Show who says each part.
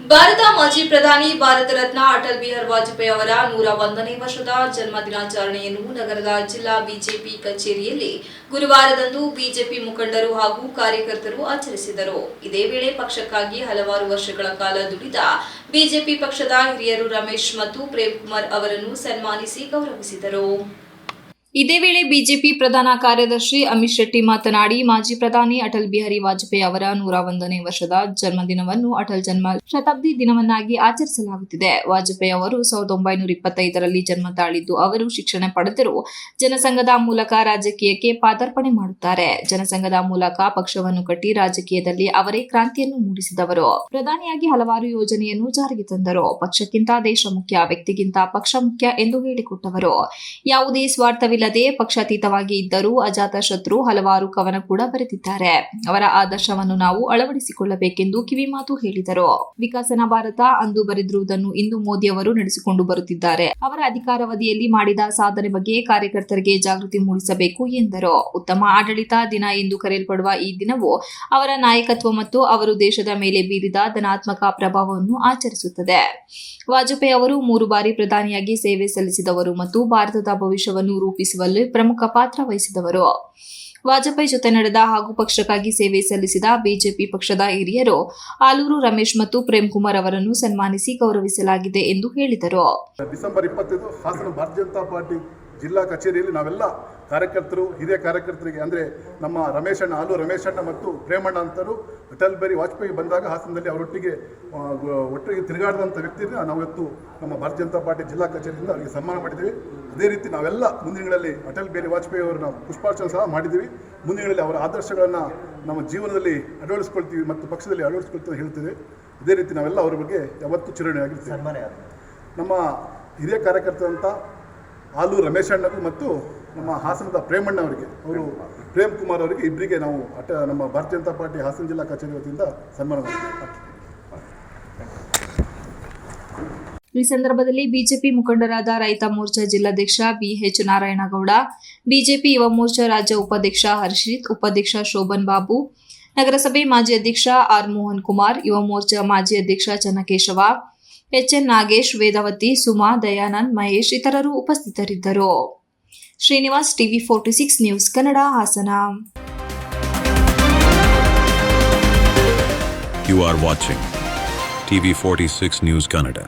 Speaker 1: ಭಾರತ ಮಾಜಿ ಪ್ರಧಾನಿ ಭಾರತ ರತ್ನ ಅಟಲ್ ಬಿಹಾರ್ ವಾಜಪೇಯಿ ಅವರ ನೂರ ಒಂದನೇ ವರ್ಷದ ಜನ್ಮ ದಿನಾಚರಣೆಯನ್ನು ನಗರದ ಜಿಲ್ಲಾ ಬಿಜೆಪಿ ಕಚೇರಿಯಲ್ಲಿ ಗುರುವಾರದಂದು ಬಿಜೆಪಿ ಮುಖಂಡರು ಹಾಗೂ ಕಾರ್ಯಕರ್ತರು ಆಚರಿಸಿದರು. ಇದೇ ವೇಳೆ ಪಕ್ಷಕ್ಕಾಗಿ ಹಲವಾರು ವರ್ಷಗಳ ಕಾಲ ದುಡಿದ ಬಿಜೆಪಿ ಪಕ್ಷದ ಹಿರಿಯರು ರಮೇಶ್ ಮತ್ತು ಪ್ರೇಮ್ ಕುಮಾರ್ ಅವರನ್ನು ಸನ್ಮಾನಿಸಿ ಗೌರವಿಸಿದರು. ಇದೇ ವೇಳೆ ಬಿಜೆಪಿ ಪ್ರಧಾನ ಕಾರ್ಯದರ್ಶಿ ಅಮಿತ್ ಶೆಟ್ಟಿ ಮಾತನಾಡಿ, ಮಾಜಿ ಪ್ರಧಾನಿ ಅಟಲ್ ಬಿಹಾರಿ ವಾಜಪೇಯಿ ಅವರ ನೂರ ಒಂದನೇ ವರ್ಷದ ಜನ್ಮದಿನವನ್ನು ಅಟಲ್ ಜನ್ಮ ಶತಾಬ್ದಿ ದಿನವನ್ನಾಗಿ ಆಚರಿಸಲಾಗುತ್ತಿದೆ. ವಾಜಪೇಯಿ ಅವರು ಸಾವಿರದ ಒಂಬೈನೂರ ಇಪ್ಪತ್ತೈದರಲ್ಲಿ ಜನ್ಮ ತಾಳಿದ್ದು, ಅವರು ಶಿಕ್ಷಣ ಪಡೆದರು. ಜನಸಂಘದ ಮೂಲಕ ರಾಜಕೀಯಕ್ಕೆ ಪಾದಾರ್ಪಣೆ ಮಾಡುತ್ತಾರೆ. ಜನಸಂಘದ ಮೂಲಕ ಪಕ್ಷವನ್ನು ಕಟ್ಟಿ ರಾಜಕೀಯದಲ್ಲಿ ಅವರೇ ಕ್ರಾಂತಿಯನ್ನು ಮೂಡಿಸಿದವರು. ಪ್ರಧಾನಿಯಾಗಿ ಹಲವಾರು ಯೋಜನೆಯನ್ನು ಜಾರಿಗೆ ತಂದರು. ಪಕ್ಷಕ್ಕಿಂತ ದೇಶ ಮುಖ್ಯ, ವ್ಯಕ್ತಿಗಿಂತ ಪಕ್ಷ ಮುಖ್ಯ ಎಂದು ಹೇಳಿಕೊಟ್ಟವರು. ಯಾವುದೇ ಸ್ವಾರ್ಥವಿಲ್ಲದೆ ಪಕ್ಷಾತೀತವಾಗಿ ಇದ್ದರೂ ಅಜಾತ ಶತ್ರು ಹಲವಾರು ಕವನ ಕೂಡ ಬರೆದಿದ್ದಾರೆ. ಅವರ ಆದರ್ಶವನ್ನು ನಾವು ಅಳವಡಿಸಿಕೊಳ್ಳಬೇಕೆಂದು ಕಿವಿಮಾತು ಹೇಳಿದರು. ವಿಕಸನ ಭಾರತ ಅಂದು ಬರೆದಿರುವುದನ್ನು ಇಂದು ಮೋದಿ ಅವರು ನಡೆಸಿಕೊಂಡು ಬರುತ್ತಿದ್ದಾರೆ. ಅವರ ಅಧಿಕಾರಾವಧಿಯಲ್ಲಿ ಮಾಡಿದ ಸಾಧನೆ ಬಗ್ಗೆ ಕಾರ್ಯಕರ್ತರಿಗೆ ಜಾಗೃತಿ ಮೂಡಿಸಬೇಕು ಎಂದರು. ಉತ್ತಮ ಆಡಳಿತ ದಿನ ಎಂದು ಕರೆಯಲ್ಪಡುವ ಈ ದಿನವು ಅವರ ನಾಯಕತ್ವ ಮತ್ತು ಅವರು ದೇಶದ ಮೇಲೆ ಬೀರಿದ ಧನಾತ್ಮಕ ಪ್ರಭಾವವನ್ನು ಆಚರಿಸುತ್ತದೆ. ವಾಜಪೇಯಿ ಅವರು ಮೂರು ಬಾರಿ ಪ್ರಧಾನಿಯಾಗಿ ಸೇವೆ ಸಲ್ಲಿಸಿದವರು ಮತ್ತು ಭಾರತದ ಭವಿಷ್ಯವನ್ನು ರೂಪಿಸುವಲ್ಲಿ ಪ್ರಮುಖ ಪಾತ್ರ ವಹಿಸಿದವರು. ವಾಜಪೇಯಿ ಜೊತೆ ನಡೆದ ಹಾಗೂ ಪಕ್ಷಕ್ಕಾಗಿ ಸೇವೆ ಸಲ್ಲಿಸಿದ ಬಿಜೆಪಿ ಪಕ್ಷದ ಹಿರಿಯರು ಆಲೂರು ರಮೇಶ್ ಮತ್ತು ಪ್ರೇಮ್ ಕುಮಾರ್ ಅವರನ್ನು ಸನ್ಮಾನಿಸಿ ಗೌರವಿಸಲಾಗಿದೆ ಎಂದು ಹೇಳಿದರು.
Speaker 2: ಡಿಸೆಂಬರ್ ಭಾರತೀಯ ಜನತಾ ಪಾರ್ಟಿ ಜಿಲ್ಲಾ ಕಚೇರಿಯಲ್ಲಿ ನಾವೆಲ್ಲ ಕಾರ್ಯಕರ್ತರು ಹಿರಿಯ ಕಾರ್ಯಕರ್ತರಿಗೆ ಅಂದರೆ ನಮ್ಮ ರಮೇಶಣ್ಣ ಆಲು ರಮೇಶಣ್ಣ ರಮೇಶ್ ಮತ್ತು ಪ್ರೇಮಣ್ಣ ಅಂತರು ಅಟಲ್ ಬಿಹಾರಿ ವಾಜಪೇಯಿ ಬಂದಾಗ ಹಾಸನದಲ್ಲಿ ಅವರೊಟ್ಟಿಗೆ ಒಟ್ಟಿಗೆ ತಿರುಗಾಡಿದಂಥ ವ್ಯಕ್ತಿನ ನಾವು ಇವತ್ತು ನಮ್ಮ ಭಾರತೀಯ ಜನತಾ ಪಾರ್ಟಿ ಜಿಲ್ಲಾ ಕಚೇರಿಯಿಂದ ಅವರಿಗೆ ಸನ್ಮಾನ ಮಾಡಿದ್ದೀವಿ. ಅದೇ ರೀತಿ ನಾವೆಲ್ಲ ಮುಂದಿನಗಳಲ್ಲಿ ದಿನಗಳಲ್ಲಿ ಅಟಲ್ ಬಿಹಾರಿ ವಾಜಪೇಯಿ ಅವರನ್ನ ಪುಷ್ಪಾರ್ಚನೆ ಸಹ ಮಾಡಿದ್ದೀವಿ. ಮುಂದಿನಗಳಲ್ಲಿ ದಿನಗಳಲ್ಲಿ ಅವರ ಆದರ್ಶಗಳನ್ನು ನಮ್ಮ ಜೀವನದಲ್ಲಿ ಅಳವಡಿಸ್ಕೊಳ್ತೀವಿ ಮತ್ತು ಪಕ್ಷದಲ್ಲಿ ಅಳವಡಿಸ್ಕೊಳ್ತೀವಿ ಅಂತ ಹೇಳ್ತೀವಿ. ಅದೇ ರೀತಿ ನಾವೆಲ್ಲ ಅವರ ಬಗ್ಗೆ ಯಾವತ್ತೂ ಚಿರಣಿಯಾಗಿರ್ತೀವಿ ನಮ್ಮ ಹಿರಿಯ ಕಾರ್ಯಕರ್ತರಂತ ಆಲು ರಮೇಶ್ ಅಣ್ಣಗೂ ಮತ್ತು ನಮ್ಮ ಹಾಸನದ ಪ್ರೇಮಣ್ಣ ಅವರಿಗೆ. ಅವರು ಪ್ರೇಮ್ ಕುಮಾರ್ ಅವರಿಗೆ ಇಬ್ಬರಿಗೆ ನಾವು ಅಟ ನಮ್ಮ ಭಾರತೀಯ ಜನತಾ ಪಾರ್ಟಿ ಹಾಸನ ಜಿಲ್ಲಾ ಕಚೇರಿ ವತಿಯಿಂದ ಸನ್ಮಾನ ಮಾಡ್ತೀವಿ
Speaker 1: ಈ ಸಂದರ್ಭದಲ್ಲಿ ಬಿಜೆಪಿ ಮುಖಂಡರಾದ ರೈತ ಮೋರ್ಚಾ ಜಿಲ್ಲಾಧ್ಯಕ್ಷ ಬಿಎಚ್ ನಾರಾಯಣಗೌಡ ಬಿಜೆಪಿ ಯುವ ಮೋರ್ಚಾ ರಾಜ್ಯ ಉಪಾಧ್ಯಕ್ಷ ಹರ್ಷಿತ್ ಉಪಾಧ್ಯಕ್ಷ ಶೋಭನ್ ಬಾಬು ನಗರಸಭೆ ಮಾಜಿ ಅಧ್ಯಕ್ಷ ಆರ್ ಮೋಹನ್ ಕುಮಾರ್ ಯುವ ಮೋರ್ಚಾ ಮಾಜಿ ಅಧ್ಯಕ್ಷ ಚನ್ನಕೇಶವ ಎಚ್ಎನ್ ನಾಗೇಶ್, ವೇದಾವತಿ, ಸುಮಾ, ದಯಾನಂದ್, ಮಹೇಶ್ ಇತರರು ಉಪಸ್ಥಿತರಿದ್ದರು Srinivas TV forty six news Kannada Hassan
Speaker 3: You are watching TV46 News Canada.